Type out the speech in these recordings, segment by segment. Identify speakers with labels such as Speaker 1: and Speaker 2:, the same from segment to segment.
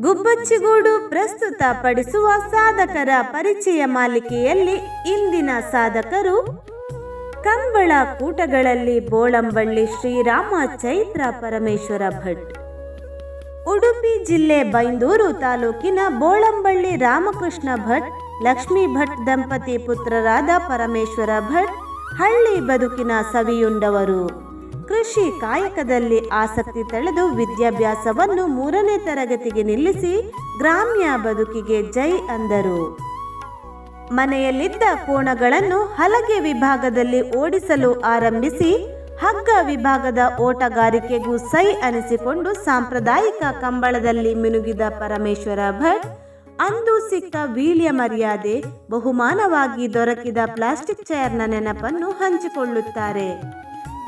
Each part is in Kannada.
Speaker 1: ಗುಬ್ಬಚ್ಚಿಗೂಡು ಪ್ರಸ್ತುತ ಪಡಿಸುವ ಸಾಧಕರ ಪರಿಚಯ ಮಾಲಿಕೆಯಲ್ಲಿ ಇಂದಿನ ಸಾಧಕರು ಕಂಬಳ ಕೂಟಗಳಲ್ಲಿ ಬೋಳಂಬಳ್ಳಿ ಶ್ರೀರಾಮ ಚೈತ್ರ ಪರಮೇಶ್ವರ ಭಟ್. ಉಡುಪಿ ಜಿಲ್ಲೆ ಬೈಂದೂರು ತಾಲೂಕಿನ ಬೋಳಂಬಳ್ಳಿ ರಾಮಕೃಷ್ಣ ಭಟ್, ಲಕ್ಷ್ಮೀ ಭಟ್ ದಂಪತಿ ಪುತ್ರರಾದ ಪರಮೇಶ್ವರ ಭಟ್ ಹಳ್ಳಿ ಬದುಕಿನ ಸವಿಯುಂಡವರು. ಕೃಷಿ ಕಾಯಕದಲ್ಲಿ ಆಸಕ್ತಿ ತಳೆದು ವಿದ್ಯಾಭ್ಯಾಸವನ್ನು ಮೂರನೇ ತರಗತಿಗೆ ನಿಲ್ಲಿಸಿ ಗ್ರಾಮ್ಯ ಬದುಕಿಗೆ ಜೈ ಅಂದರು. ಮನೆಯಲ್ಲಿದ್ದ ಕೋಣಗಳನ್ನು ಹಲಗೆ ವಿಭಾಗದಲ್ಲಿ ಓಡಿಸಲು ಆರಂಭಿಸಿ ಹಗ್ಗ ವಿಭಾಗದ ಓಟಗಾರಿಕೆಗೂ ಸೈ ಅನಿಸಿಕೊಂಡು ಸಾಂಪ್ರದಾಯಿಕ ಕಂಬಳದಲ್ಲಿ ಮಿನುಗಿದ ಪರಮೇಶ್ವರ ಭಟ್ ಅಂದು ಸಿಕ್ಕ ವೀಳ್ಯ ಮರ್ಯಾದೆ ಬಹುಮಾನವಾಗಿ ದೊರಕಿದ ಪ್ಲಾಸ್ಟಿಕ್ ಚೇರ್ನ ನೆನಪನ್ನು ಹಂಚಿಕೊಳ್ಳುತ್ತಾರೆ.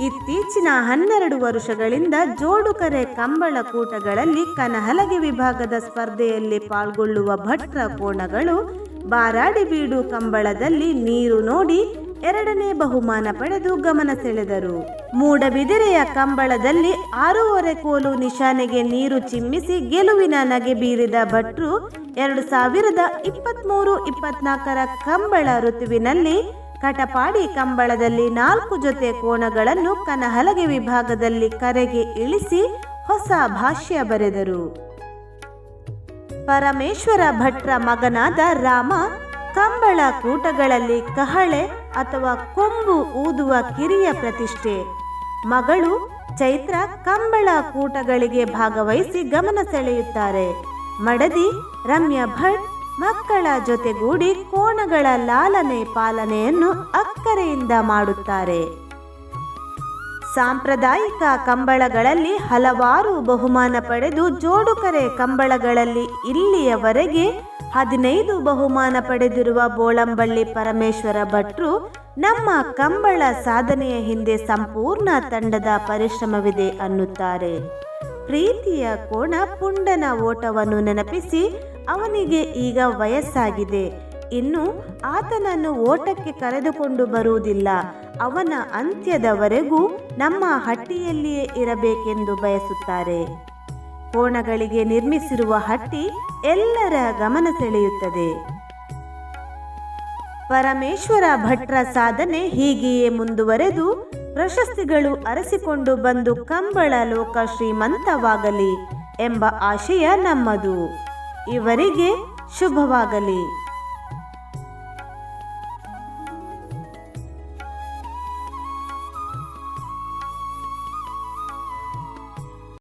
Speaker 1: ಇತ್ತೀಚಿನ ಹನ್ನೆರಡು ವರ್ಷಗಳಿಂದ ಜೋಡುಕರೆ ಕಂಬಳ ಕೂಟಗಳಲ್ಲಿ ಕನಹಲಗೆ ವಿಭಾಗದ ಸ್ಪರ್ಧೆಯಲ್ಲಿ ಪಾಲ್ಗೊಳ್ಳುವ ಭಟ್ರ ಕೋಣಗಳು, ಬಾರಾಡಿ ಬೀಡು ಕಂಬಳದಲ್ಲಿ ನೀರು ನೋಡಿ ಎರಡನೇ ಬಹುಮಾನ ಪಡೆದು ಗಮನ ಸೆಳೆದರು. ಮೂಡಬಿದಿರೆಯ ಕಂಬಳದಲ್ಲಿ ಆರೂವರೆ ಕೋಲು ನಿಶಾನೆಗೆ ನೀರು ಚಿಮ್ಮಿಸಿ ಗೆಲುವಿನ ನಗೆ ಬೀರಿದ ಭಟ್ರು ಎರಡು ಸಾವಿರದ ಇಪ್ಪತ್ತ್ಮೂರು ಇಪ್ಪತ್ನಾಲ್ಕರ ಕಂಬಳ ಋತುವಿನಲ್ಲಿ ಕಟಪಾಡಿ ಕಂಬಳದಲ್ಲಿ ನಾಲ್ಕು ಜೊತೆ ಕೋಣಗಳನ್ನು ಕನಹಲಗೆ ವಿಭಾಗದಲ್ಲಿ ಕರೆಗೆ ಇಳಿಸಿ ಹೊಸ ಭಾಷ್ಯ ಬರೆದರು. ಪರಮೇಶ್ವರ ಭಟ್ರ ಮಗನಾದ ರಾಮ ಕಂಬಳ ಕೂಟಗಳಲ್ಲಿ ಕಹಳೆ ಅಥವಾ ಕೊಂಬು ಊದುವ ಕಿರಿಯ ಪ್ರತಿಷ್ಠೆ. ಮಗಳು ಚೈತ್ರ ಕಂಬಳ ಕೂಟಗಳಿಗೆ ಭಾಗವಹಿಸಿ ಗಮನ ಸೆಳೆಯುತ್ತಾರೆ. ಮಡದಿ, ರಮ್ಯ ಭಟ್ ಮಕ್ಕಳ ಜೊತೆಗೂಡಿ ಕೋಣಗಳ ಲಾಲನೆ ಪಾಲನೆಯನ್ನು ಅಕ್ಕರೆಯಿಂದ ಮಾಡುತ್ತಾರೆ. ಸಾಂಪ್ರದಾಯಿಕ ಕಂಬಳಗಳಲ್ಲಿ ಹಲವಾರು ಬಹುಮಾನ ಪಡೆದು ಜೋಡುಕರೆ ಕಂಬಳಗಳಲ್ಲಿ ಇಲ್ಲಿಯವರೆಗೆ ಹದಿನೈದು ಬಹುಮಾನ ಪಡೆದಿರುವ ಬೋಳಂಬಳ್ಳಿ ಪರಮೇಶ್ವರ ಭಟ್ರು ನಮ್ಮ ಕಂಬಳ ಸಾಧನೆಯ ಹಿಂದೆ ಸಂಪೂರ್ಣ ತಂಡದ ಪರಿಶ್ರಮವಿದೆ ಅನ್ನುತ್ತಾರೆ. ಪ್ರೀತಿಯ ಕೋಣ ಪುಂಡನ ಓಟವನ್ನು ನೆನಪಿಸಿ ಅವನಿಗೆ ಈಗ ವಯಸ್ಸಾಗಿದೆ. ಇನ್ನು ಆತನನ್ನು ಓಟಕ್ಕೆ ಕರೆದುಕೊಂಡು ಬರುವುದಿಲ್ಲ. ಅವನ ಅಂತ್ಯದವರೆಗೂ ನಮ್ಮ ಹಟ್ಟಿಯಲ್ಲಿಯೇ ಇರಬೇಕೆಂದು ಬಯಸುತ್ತಾರೆ. ಕೋಣಗಳಿಗೆ ನಿರ್ಮಿಸಿರುವ ಹಟ್ಟಿ ಎಲ್ಲರ ಗಮನ ಸೆಳೆಯುತ್ತದೆ. ಪರಮೇಶ್ವರ ಭಟ್ರ ಸಾಧನೆ ಹೀಗೆಯೇ ಮುಂದುವರೆದು ಪ್ರಶಸ್ತಿಗಳು ಅರಸಿಕೊಂಡು ಬಂದು ಕಂಬಳ ಲೋಕ ಶ್ರೀಮಂತವಾಗಲಿ ಎಂಬ ಆಶಯ ನಮ್ಮದು. ಇವರಿಗೆ ಶುಭವಾಗಲಿ.